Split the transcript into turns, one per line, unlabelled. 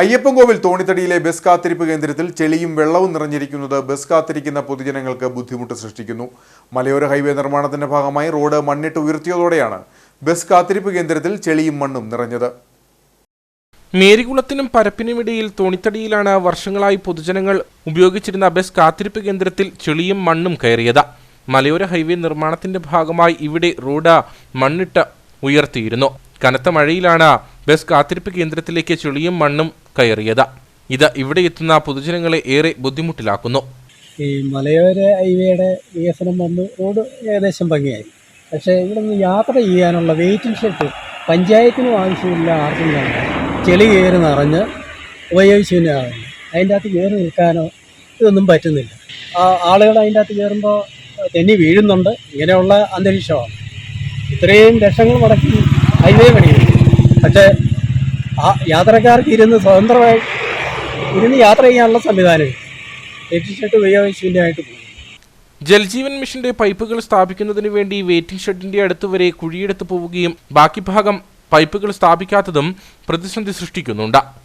Ayyappancoil തോണിത്തടിയിലെ bus കാത്തിരിപ്പ് കേന്ദ്രത്തിൽ ചെളിയും വെള്ളവും നിറഞ്ഞിരിക്കുന്നത് ബസ് കാത്തിരിക്കുന്ന പൊതുജനങ്ങൾക്ക് ബുദ്ധിമുട്ട് സൃഷ്ടിക്കുന്നു. മലയോര ഹൈവേ നിർമ്മാണത്തിന്റെ ഭാഗമായി റോഡ് മണ്ണിട്ട് ഉയർത്തിയതോടെയാണ് ബസ് കാത്തിരിപ്പ് കേന്ദ്രത്തിൽ ചെളിയും മണ്ണും നിറഞ്ഞത്.
മേരികുളത്തിനും പരപ്പിനുമിടയിൽ തോണിത്തടിയിലാണ് വർഷങ്ങളായി പൊതുജനങ്ങൾ ഉപയോഗിച്ചിരുന്ന ബസ് കാത്തിരിപ്പ് കേന്ദ്രത്തിൽ ചെളിയും മണ്ണും കയറിയത്. മലയോര ഹൈവേ നിർമ്മാണത്തിന്റെ ഭാഗമായി ഇവിടെ റോഡ് മണ്ണിട്ട് ഉയർത്തിയിരുന്നു. കനത്ത മഴയിലാണ് ബസ് കാത്തിരിപ്പ് കേന്ദ്രത്തിലേക്ക് ചെളിയും മണ്ണും കയറിയത്. ഇത് ഇവിടെ എത്തുന്ന പൊതുജനങ്ങളെ ഏറെ ബുദ്ധിമുട്ടിലാക്കുന്നു.
ഈ മലയോര ഹൈവേയുടെ വികസനം വന്ന്. റോഡ് ഏകദേശം ഭംഗിയായി. പക്ഷേ ഇവിടെ നിന്ന് യാത്ര ചെയ്യാനുള്ള വെയിറ്റിംഗ് ഷെഡ് പഞ്ചായത്തിനും ആവശ്യമില്ല ആർക്കും വേണ്ട ചെളി കയറി നിറഞ്ഞ് ഉപയോഗിച്ചില്ലാകുന്നു അതിന്റെ അകത്ത് കയറി നിൽക്കാനോ ഇതൊന്നും പറ്റുന്നില്ല. ആ ആളുകൾ അതിന്റെ അകത്ത് കയറുമ്പോൾ തെന്നി വീഴുന്നുണ്ട്. ഇങ്ങനെയുള്ള അന്തരീക്ഷമാണ്. ഇത്രയും ലക്ഷങ്ങൾ മുടക്കി ഹൈവേ പണിയുന്നു. പക്ഷേ ആ യാത്രക്കാർക്ക് ഇരുന്ന് സ്വതന്ത്രമായി ഇരുന്ന് യാത്ര ചെയ്യാനുള്ള സംവിധാനം വെയിറ്റിംഗ് ആയിട്ട് പോകും.
ജൽജീവൻ മിഷന്റെ പൈപ്പുകൾ സ്ഥാപിക്കുന്നതിന് വേണ്ടി വെയിറ്റിംഗ് ഷെഡിന്റെ അടുത്ത് വരെ കുഴിയെടുത്ത് പോവുകയും ബാക്കി ഭാഗം പൈപ്പുകൾ സ്ഥാപിക്കാത്തതും പ്രതിസന്ധി സൃഷ്ടിക്കുന്നുണ്ട്.